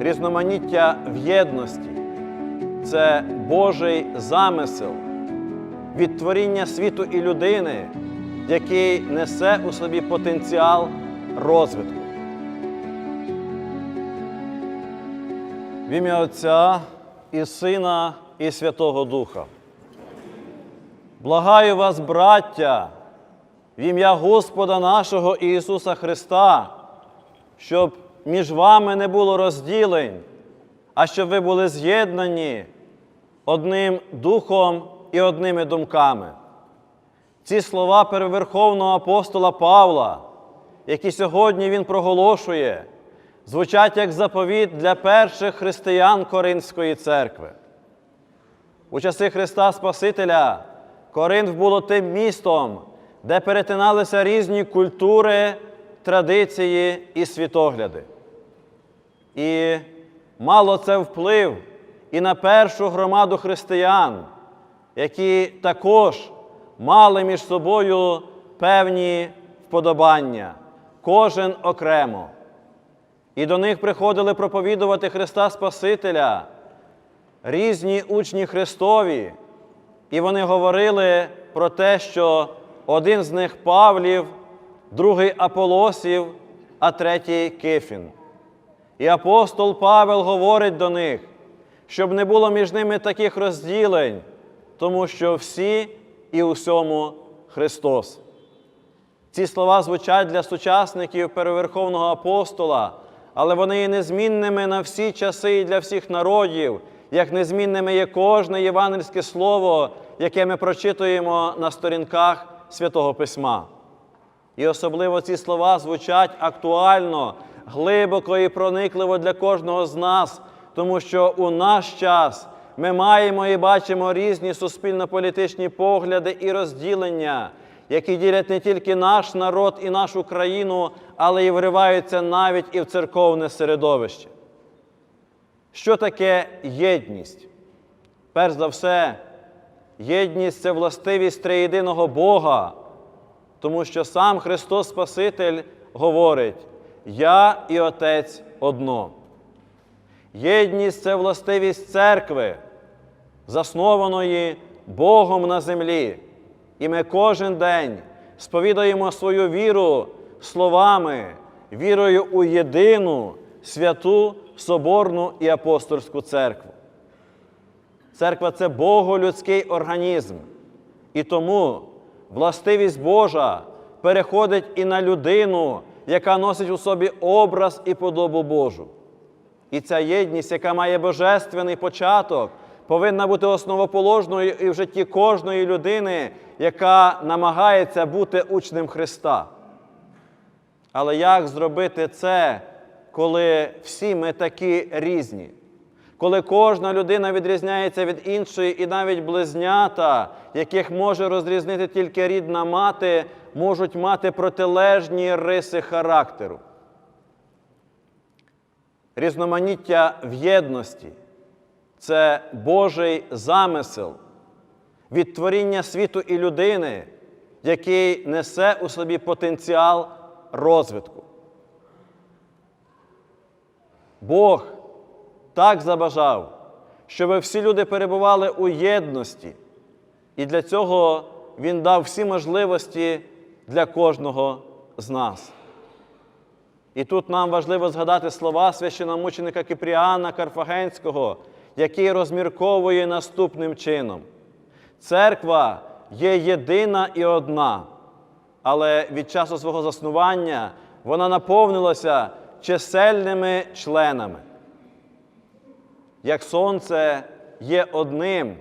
різноманіття в єдності це Божий замисел від творіння світу і людини, який несе у собі потенціал розвитку. В ім'я Отця і Сина, і Святого Духа. Благаю вас, браття, в ім'я Господа нашого Ісуса Христа, щоб між вами не було розділень, а щоб ви були з'єднані одним духом і одними думками. Ці слова переверховного апостола Павла, які сьогодні він проголошує, звучать як заповіт для перших християн Коринської церкви. У часи Христа Спасителя Коринф було тим містом, де перетиналися різні культури, традиції і світогляди. І мало це вплив і на першу громаду християн, які також мали між собою певні вподобання, кожен окремо. І до них приходили проповідувати Христа Спасителя, різні учні Христові, і вони говорили про те, що один з них Павлів, другий Аполосів, а третій Кифін. І апостол Павел говорить до них, щоб не було між ними таких розділень, тому що всі і усьому Христос. Ці слова звучать для сучасників переверховного апостола, але вони є незмінними на всі часи і для всіх народів, як незмінними є кожне євангельське слово, яке ми прочитуємо на сторінках Святого Письма. І особливо ці слова звучать актуально, глибоко і проникливо для кожного з нас, тому що у наш час ми маємо і бачимо різні суспільно-політичні погляди і розділення, які ділять не тільки наш народ і нашу країну, але й вриваються навіть і в церковне середовище. Що таке єдність? Перш за все, єдність це властивість триєдиного Бога, тому що сам Христос Спаситель говорить: Я і Отець одно. Єдність це властивість церкви, заснованої Богом на землі. І ми кожен день сповідаємо свою віру словами, вірою у єдину, святу, соборну і апостольську церкву. Церква це боголюдський організм. І тому властивість Божа переходить і на людину, яка носить у собі образ і подобу Божу. І ця єдність, яка має божественний початок, повинна бути основоположною і в житті кожної людини, яка намагається бути учнем Христа. Але як зробити це, коли всі ми такі різні? Коли кожна людина відрізняється від іншої, і навіть близнята, яких може розрізнити тільки рідна мати, можуть мати протилежні риси характеру. Різноманіття в єдності це Божий замисел від творіння світу і людини, який несе у собі потенціал розвитку. Бог так забажав, щоб всі люди перебували у єдності, і для цього Він дав всі можливості для кожного з нас. І тут нам важливо згадати слова священомученика Кипріана Карфагенського, який розмірковує наступним чином: церква є єдина і одна, але від часу свого заснування вона наповнилася чисельними членами. Як сонце є одним,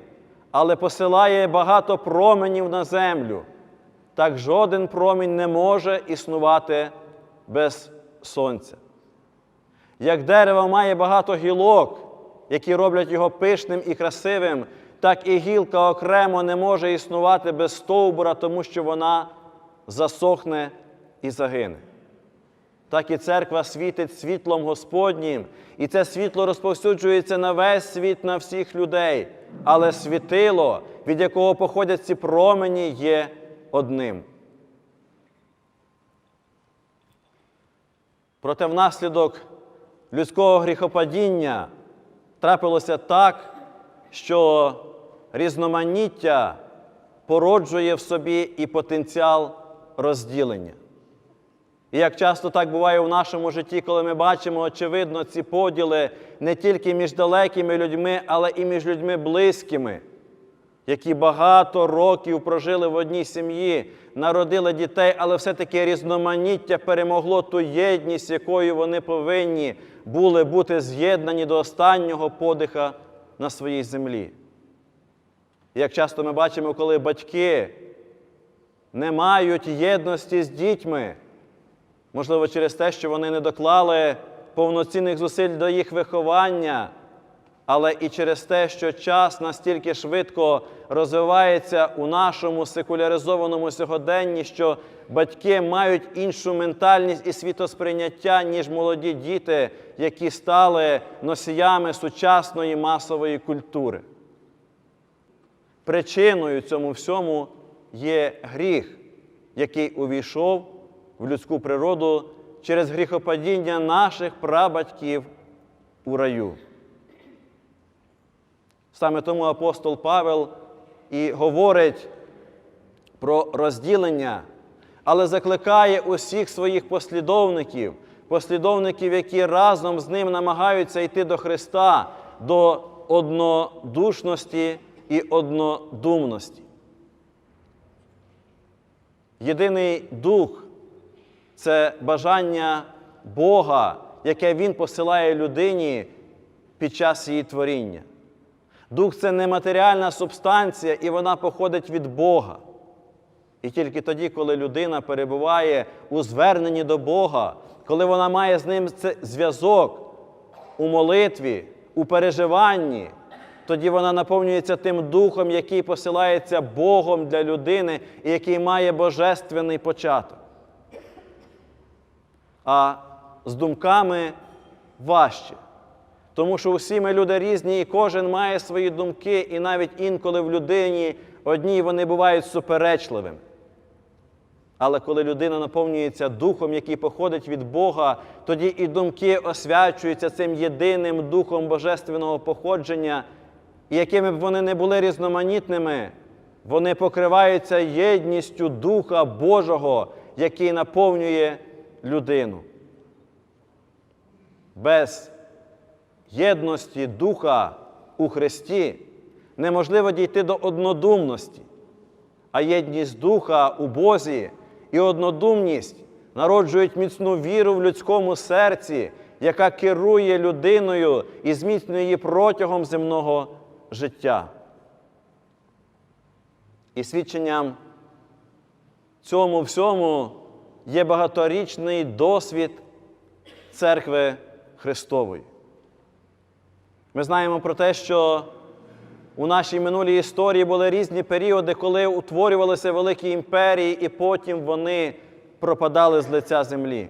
але посилає багато променів на землю, так жоден промінь не може існувати без сонця. Як дерево має багато гілок, які роблять його пишним і красивим, так і гілка окремо не може існувати без стовбура, тому що вона засохне і загине. Так і церква світить світлом Господнім, і це світло розповсюджується на весь світ, на всіх людей. Але світило, від якого походять ці промені, є одним. Проте внаслідок людського гріхопадіння трапилося так, що різноманіття породжує в собі і потенціал розділення. І як часто так буває у нашому житті, коли ми бачимо, очевидно, ці поділи не тільки між далекими людьми, але і між людьми близькими, які багато років прожили в одній сім'ї, народили дітей, але все-таки різноманіття перемогло ту єдність, якою вони повинні були бути з'єднані до останнього подиха на своїй землі. І Як часто ми бачимо, коли батьки не мають єдності з дітьми, можливо, через те, що вони не доклали повноцінних зусиль до їх виховання, але і через те, що час настільки швидко розвивається у нашому секуляризованому сьогоденні, що батьки мають іншу ментальність і світосприйняття, ніж молоді діти, які стали носіями сучасної масової культури. Причиною цьому всьому є гріх, який увійшов в людську природу через гріхопадіння наших прабатьків у раю. Саме тому апостол Павел і говорить про розділення, але закликає усіх своїх послідовників, послідовників, які разом з ним намагаються йти до Христа, до однодушності і однодумності. Єдиний дух це бажання Бога, яке Він посилає людині під час її творіння. Дух це нематеріальна субстанція, і вона походить від Бога. І тільки тоді, коли людина перебуває у зверненні до Бога, коли вона має з ним зв'язок у молитві, у переживанні, тоді вона наповнюється тим духом, який посилається Богом для людини і який має божественний початок. А з думками важче. Тому що усі ми люди різні, і кожен має свої думки, і навіть інколи в людині одні вони бувають суперечливими. Але коли людина наповнюється духом, який походить від Бога, тоді і думки освячуються цим єдиним духом божественного походження, і якими б вони не були різноманітними, вони покриваються єдністю Духа Божого, який наповнює людину. Без єдності Духа у Христі неможливо дійти до однодумності, а єдність Духа у Бозі і однодумність народжують міцну віру в людському серці, яка керує людиною і зміцнює її протягом земного життя. І свідченням цьому всьому є багаторічний досвід церкви Христової. Ми знаємо про те, що у нашій минулій історії були різні періоди, коли утворювалися великі імперії, і потім вони пропадали з лиця землі.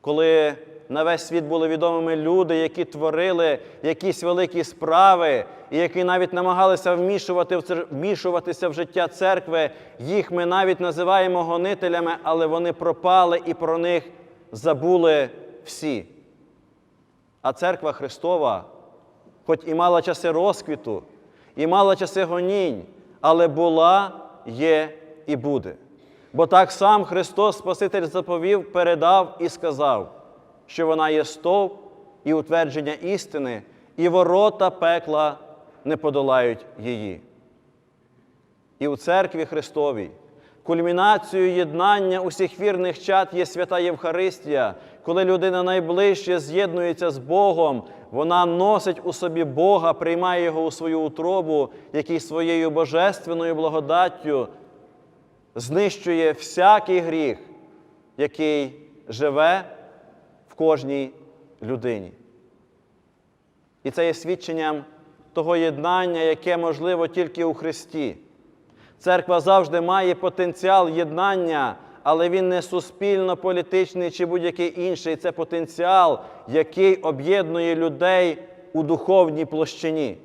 Коли на весь світ були відомими люди, які творили якісь великі справи, і які навіть намагалися вмішувати, вмішуватися в життя церкви, їх ми навіть називаємо гонителями, але вони пропали і про них забули всі. А церква Христова, хоч і мала часи розквіту, і мала часи гонінь, але була, є і буде. Бо так сам Христос Спаситель заповів, передав і сказав, що вона є стовп і утвердження істини, і ворота пекла не подолають її. І у церкві Христовій кульмінацією єднання усіх вірних чад є свята Євхаристія, коли людина найближче з'єднується з Богом, вона носить у собі Бога, приймає Його у свою утробу, який своєю божественною благодаттю знищує всякий гріх, який живе кожній людині. І це є свідченням того єднання, яке можливо тільки у Христі. Церква завжди має потенціал єднання, але він не суспільно-політичний чи будь-який інший. Це потенціал, який об'єднує людей у духовній площині.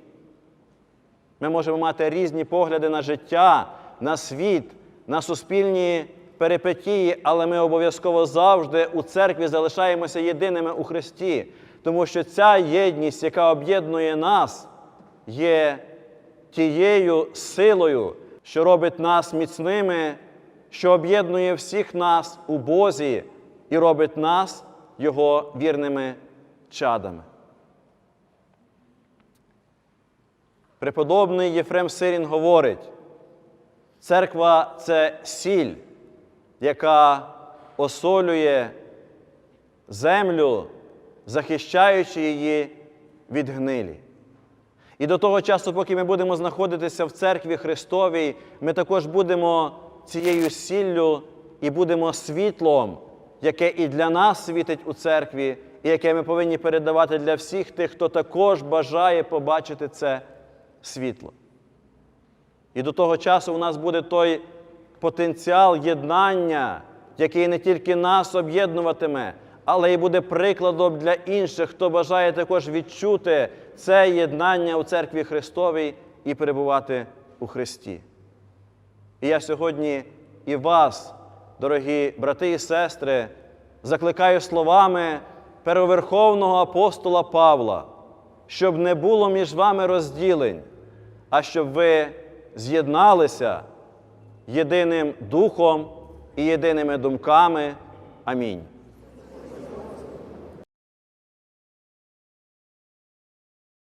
Ми можемо мати різні погляди на життя, на світ, на суспільні перипетії, але ми обов'язково завжди у церкві залишаємося єдиними у Христі, тому що ця єдність, яка об'єднує нас, є тією силою, що робить нас міцними, що об'єднує всіх нас у Бозі і робить нас Його вірними чадами. Преподобний Єфрем Сирін говорить, церква це сіль, яка осолює землю, захищаючи її від гнилі. І до того часу, поки ми будемо знаходитися в церкві Христовій, ми також будемо цією сіллю і будемо світлом, яке і для нас світить у церкві, і яке ми повинні передавати для всіх тих, хто також бажає побачити це світло. І до того часу у нас буде той потенціал єднання, який не тільки нас об'єднуватиме, але й буде прикладом для інших, хто бажає також відчути це єднання у церкві Христовій і перебувати у Христі. І я сьогодні і вас, дорогі брати і сестри, закликаю словами первоверховного апостола Павла, щоб не було між вами розділень, а щоб ви з'єдналися єдиним духом і єдиними думками. Амінь.